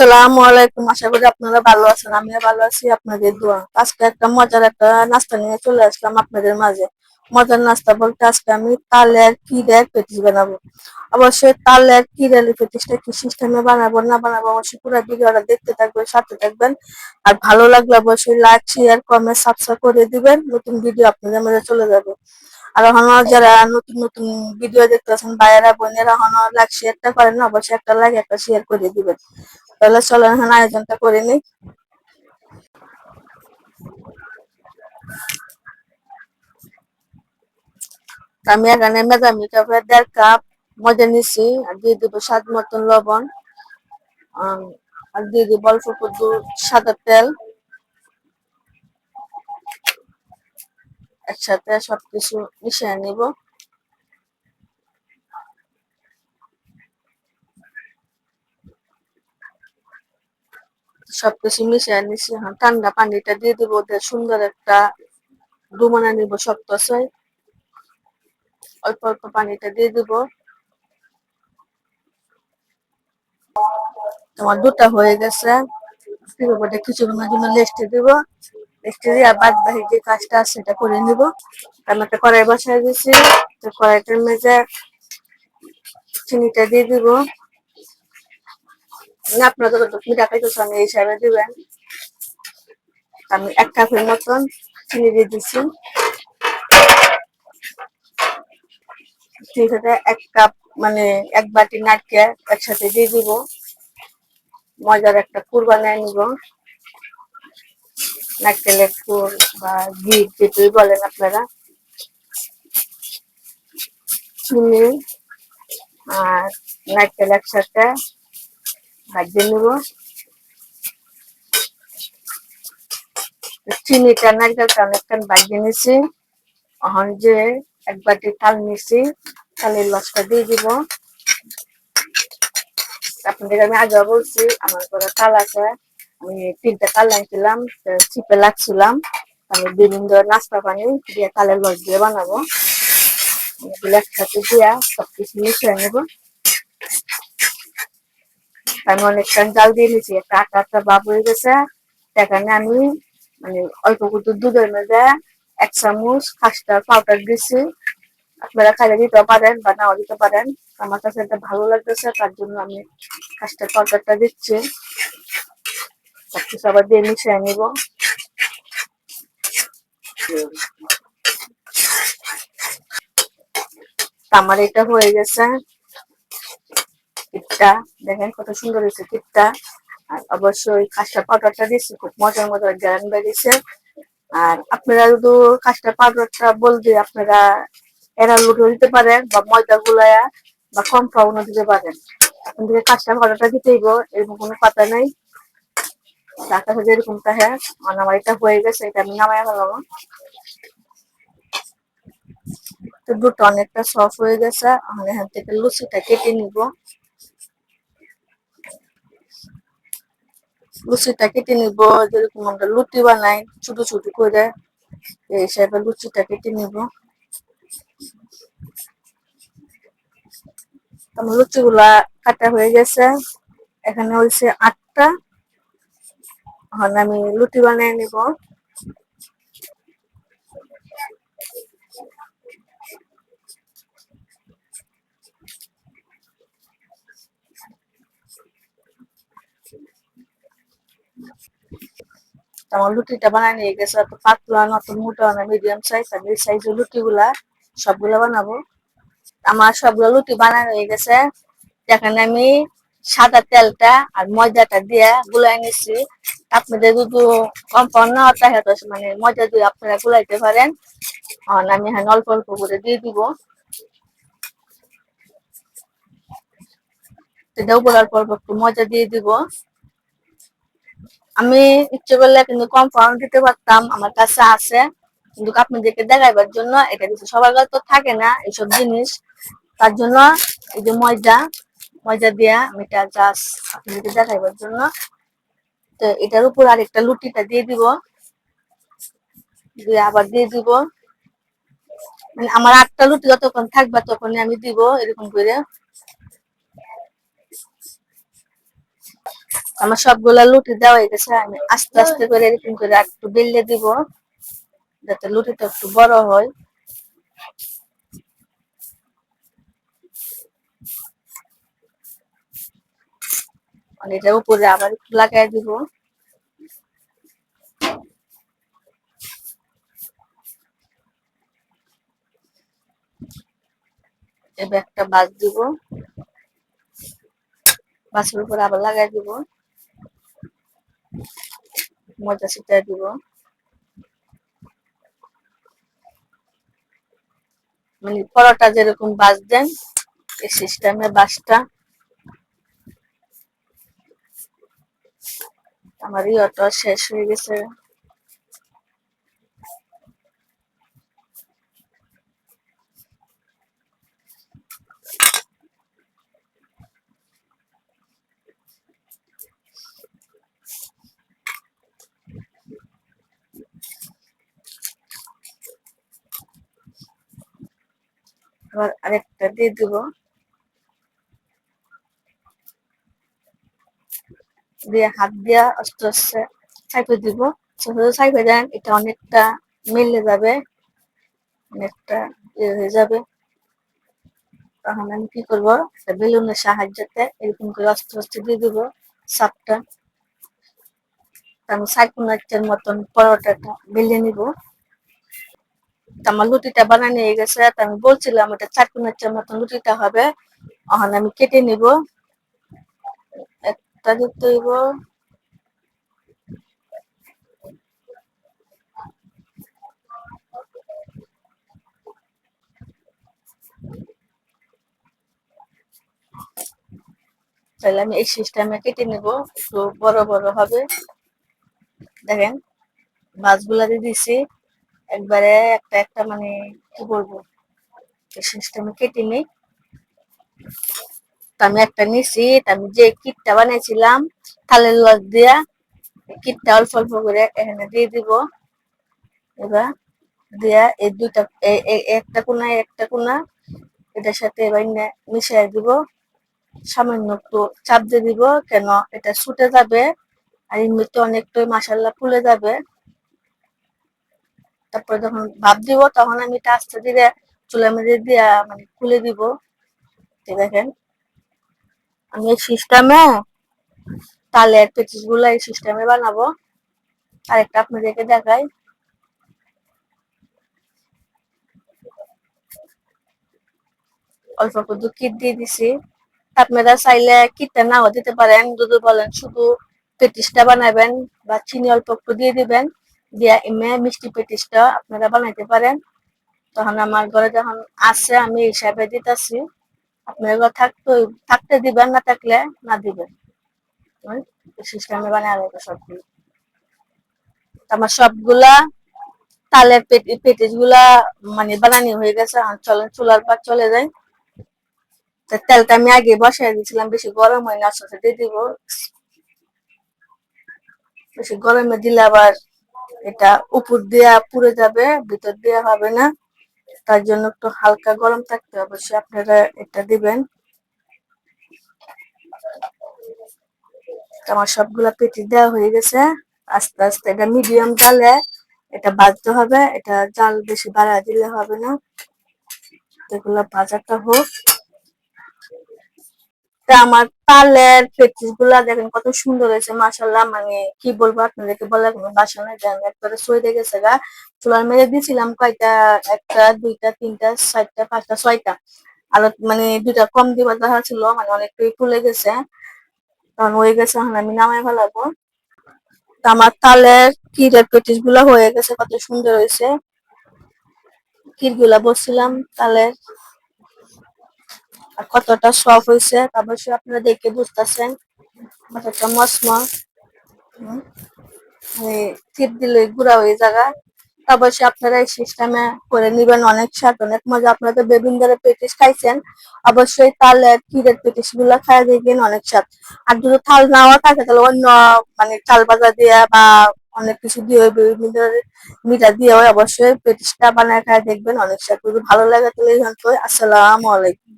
আসসালামু আলাইকুম আশা করি আপনারা ভালো আছেন, আমিও ভালো আছি, আপনাদের দোয়া। আজকে একটা মজার একটা নাস্তা নিয়ে চলে আসলাম আপনাদের মাঝে। মজার নাস্তা বলতে আজকে আমি তালের কিরের পেটিস বানাবো। অবশ্যই তালের কিরের পেটিসটা কি সিস্টেমে বানাবো না বানাবো অবশ্যই পুরো ভিডিওটা দেখতে থাকবেন, সাথে থাকবেন। আর ভালো লাগলে অবশ্যই লাইক শেয়ার কমেন্ট সাবস্ক্রাইব করে দিবেন। নতুন ভিডিও আপনাদের মাঝে চলে যাবে। আর এখনও যারা নতুন নতুন ভিডিও দেখতেছেন, ভাইয়েরা, বোনেরা এখনও লাইক শেয়ারটা করেন অবশ্যই একটা লাইক একটা শেয়ার করে দিবেন। তাহলে চলো এখন আয়োজনটা করে নিই। আমি এখানে মেজামি কাপে দেড় কাপ মজা নিছি, আর দিয়ে দিব স্বাদ মতন লবণ। আর দিয়ে দিব অল্প একটু সাদা তেল। একসাথে সবকিছু মিশিয়ে নিব। সবকিছু মিশিয়ে নিছি এখন। ঠান্ডা পানিটা দিয়ে দিব, ওদের সুন্দর একটা ডুমানা নিব, শক্ত আছে অল্প অল্প পানিটা দিয়ে দিব। তোমার দুটা হয়ে গেছে। ফিরোটা কিছুক্ষণের জন্য লেস্টে দিব। লেস্টে দিয়ে বাদ বাকি যে কাজটা আছে, সেটা করে নিব। আমি একটা কড়াই বসাই দিয়েছি কড়াইটার মেজে চিনিটা দিয়ে দিব। আপনারা যতটুকু মিঠা খাইতেছেন এই হিসাবে দিবেন। আমি এক কাপের মতন চিনি দিয়ে দিচ্ছি সাথে এক কাপ মানে এক বাটি নারকেল একসাথে দিয়ে দিব। মজার একটা পুর বানিয়ে নিব। নারকেলের কুর বা ঘি যেটাই বলেন আপনারা। চিনি আর নারকেল একসাথে ভাজিয়ে নিব। চিনিটা নারকেলটা অনেকক্ষণ ভাজিয়ে নিছি। এখন যে এক বাটি তাল নিছি, তালের লসটা দিয়ে দিব। আপনাদের আমি আগে বলছি, আমার ঘরে তাল আছে। আমি তিনটা তাল আনছিলাম চিপে লাগছিলাম। আমি বিভিন্ন নাস্তা পানি দিয়ে তালের লস দিয়ে বানাবো। এগুলো একসাথে দিয়া সবকিছু মিশিয়ে নেব। আমি অনেকক্ষণ জাল দিয়ে নিয়েছি একটা আটা আটা ভাব হয়ে গেছে। সেখানে আমি মানে অল্প একটু দুধের মধ্যে এক চামচ খাস্টার পাউডার দিছি। আপনারা খাইলে দিতে পারেন বা নাও দিতে পারেন। আমার কাছে এটা ভালো লাগতেছে, তার জন্য আমি খাস্টার পাউডারটা দিচ্ছি। সবকিছু আবার দিয়ে মিশিয়ে নিব। আমার এটা হয়ে গেছে। টিপটা দেখেন কত সুন্দর হয়েছে টিপটা আর অবশ্যই কাঁচটা পাউডারটা দিচ্ছি খুব মজার মজার গ্যারান বেরিয়েছে আর আপনারা যদি কাঁচটা পাউডারটা বলতে আপনারা এরা লুটো দিতে পারেন বা ময়দা গুলায়া বা কম পাউনও দিতে পারেন। এখন থেকে কাঁচটা পাউডারটা দিতেই এরকম কোনো পাতা নাই। যার কাছে যেরকম তাহে আমার এটা হয়ে গেছে, এটা আমি নামাই ফেলাবো। তো দুটো অনেকটা সফট হয়ে গেছে, আমি এখান থেকে লুচিটা কেটে নিব। লুচিটা কেটে নিব, যেরকম আমরা লুটি বানাই, ছোট ছোট করে, এই হিসাবে লুচিটা কেটে নিব। আমার লুচি গুলা কাটা হয়ে গেছে। এখানে হয়েছে আটটা। এখন আমি লুটি বানিয়ে নিব। আমার লুটিটা বানায় নিয়ে গেছে, অত পাতলা না, অত মোটা না মিডিয়াম সাইজ আমি এই সাইজের লুটি গুলা সবগুলা বানাবো। আমার সবগুলো লুটি বানানো হয়ে গেছে। এখানে আমি সাদা তেলটা আর ময়দাটা দিয়ে গুলাই নিচ্ছি আপনাদের যদি কম্পাউন্ড না হতে হয় মানে ময়দা দিয়ে আপনারা গুলাইতে পারেন। আমি এখানে অল্প অল্প করে দিয়ে দিব। উপর অল্প অল্প একটু মজা দিয়ে দিব। আমি ইচ্ছে করলে কিন্তু কম্পাউন্ড দিতে পারতাম, আমার কাছে আছে। কিন্তু আপনাদেরকে দেখাইবার জন্য এটা দিচ্ছে সবার কাছে তো থাকে না, এইসব জিনিস। তার জন্য এই যে ময়দা ময়দা দিয়া আমি এটা জাস্ট আপনাদেরকে দেখাইবার জন্য। তো এটার উপর আরেকটা লুটিটা দিয়ে দিব। দিয়ে আবার দিয়ে দিব। মানে আমার আটটা লুটি যতক্ষণ থাকবে তখনই আমি দিব এরকম করে। আমার সবগুলা লুটি দেওয়া হয়ে গেছে, আমি আস্তে আস্তে করে এরকম করে একটু বেললে দিব, যাতে লুটিটা একটু বড় হয়। এটা উপরে আবার একটু লাগাই দিব। এবার একটা বাস দিব। বাসের উপর আবার লাগাই দিব। মজা সেটা দিব। মানে পরোটা যেরকম বাস দেন, এই সিস্টেমে বাসটা। আমার ইয়টা শেষ হয়ে গেছে। আবার আরেকটা দিয়ে দিব। দিয়ে হাত দিয়া আস্তে আস্তে চাইপে দিব। চাইপে দেন, এটা অনেকটা মিলে যাবে, অনেকটা ইয়ে হয়ে যাবে। তখন আমি কি করব? বেলুনের সাহায্যতে এরকম করে আস্তে আস্তে দিয়ে দিব সাপটা। আমি সাইকুনাচের মতন পরোটাটা বেলে নিব। আমার লুটিটা বানানো হয়ে গেছে, তা আমি বলছিলাম, এটা ওটা চাকুনাচের মতন লুটিটা হবে এখন আমি কেটে নিব। একটা দিতে হইব তাহলে আমি এই সিস্টেমে কেটে নিব, একটু বড় বড় হবে। দেখেন, মাছগুলা দিয়ে দিছি। একবারে একটা একটা মানে কি বলব সিস্টেমে কেটে নিই। আমি একটা নিছি আমি যে কিটটা বানিয়েছিলাম, থালের লস দিয়া কিটটা অল্প অল্প করে এখানে দিয়ে দিব। এবার দিয়া এই দুইটা একটা কোনা একটা কোনা এটার সাথে এবার মিশিয়ে দিব। সামান্য একটু চাপ দিয়ে দিব, কেন এটা ছুটে যাবে, আর এমনিতে অনেকটাই মাসাল্লা ফুলে যাবে। তারপরে যখন ভাব দিব, তখন আমি এটা আস্তে ধীরে চুলা মেরে দিয়া মানে খুলে দিব। দেখেন, আমি এই সিস্টেমে তালের পেটিসগুলো এই সিস্টেমে বানাবো। আরেকটা আপনাদেরকে দেখাই। অল্প একটু কিট দিয়ে দিছি। আপনারা চাইলে কিটটা নাও দিতে পারেন। যদি বলেন শুধু পেটিসটা বানাবেন বা চিনি অল্প একটু দিয়ে দিবেন দিয়া এমে মিষ্টি পেটিসটা আপনারা বানাইতে পারেন। তখন আমার ঘরে যখন আছে, আমি হিসাবে দিতেছি। আপনারা থাকতে থাকতে দিবেন, না থাকলে না দিবেন। সিস্টেমে বানায় সবগুলো আমার সবগুলা তালের পেটিসগুলা মানে বানানি হয়ে গেছে। চলেন, চুলার পর চলে যায় তেলটা আমি আগে বসাই দিয়েছিলাম, বেশি গরম হয় না সাথে দিয়ে দিব। বেশি গরমে দিলে আবার এটা উপর দিয়া পুড়ে যাবে, ভিতর দেওয়া হবে না। তার জন্য একটু হালকা গরম থাকতে অবশ্যই আপনারা এটা দিবেন। আমার সবগুলা পেটি দেওয়া হয়ে গেছে। আস্তে আস্তে এটা মিডিয়াম জালে এটা বাজতে হবে। এটা জাল বেশি বাড়া দিলে হবে না। এগুলো ভাজাটা হোক। আমার তালের পেটিসগুলা দেখেন কত সুন্দর হয়েছে মাসাল্লাহ মানে কি বলব আপনাদেরকে বলে কোনো বাসা নাই জান একবারে সই গেছে গা। চুলার মেরে দিয়েছিলাম কয়টা, একটা, দুইটা, তিনটা, চারটা, পাঁচটা, ছয়টা। আর মানে দুইটা কম দিবার দেখা ছিল মানে অনেকটাই ফুলে গেছে। তখন হয়ে গেছে, এখন আমি নামাই ফেলাবো। আমার তালের কিরের পেটিসগুলা হয়ে গেছে, কত সুন্দর হয়েছে। কিরগুলা বসছিলাম তালের। আর কতটা সফট হয়েছে অবশ্যই আপনারা দেখে বুঝতেছেন। কতটা মসমস টিপ দিলে গুঁড়া হয়ে জায়গা অবশ্যই আপনারা এই সিস্টেমে করে নিবেন অনেক স্বাদ, অনেক মজা। আপনারা আপনাদের বেবিন্দারের পেটিস খাইছেন। অবশ্যই তাহলে কিরের পেটিসগুলা খাই দেখবেন অনেক স্বাদ। আর যদি থাল নাও থাকে, তাহলে অন্য মানে চাল বাজা দিয়ে বা অনেক কিছু দিয়ে বেবিন্দারের মিঠা দিয়ে অবশ্যই পেটিসটা বানায় খাই দেখবেন অনেক স্বাদ। যদি ভালো লাগে তাহলে আসসালামু আলাইকুম।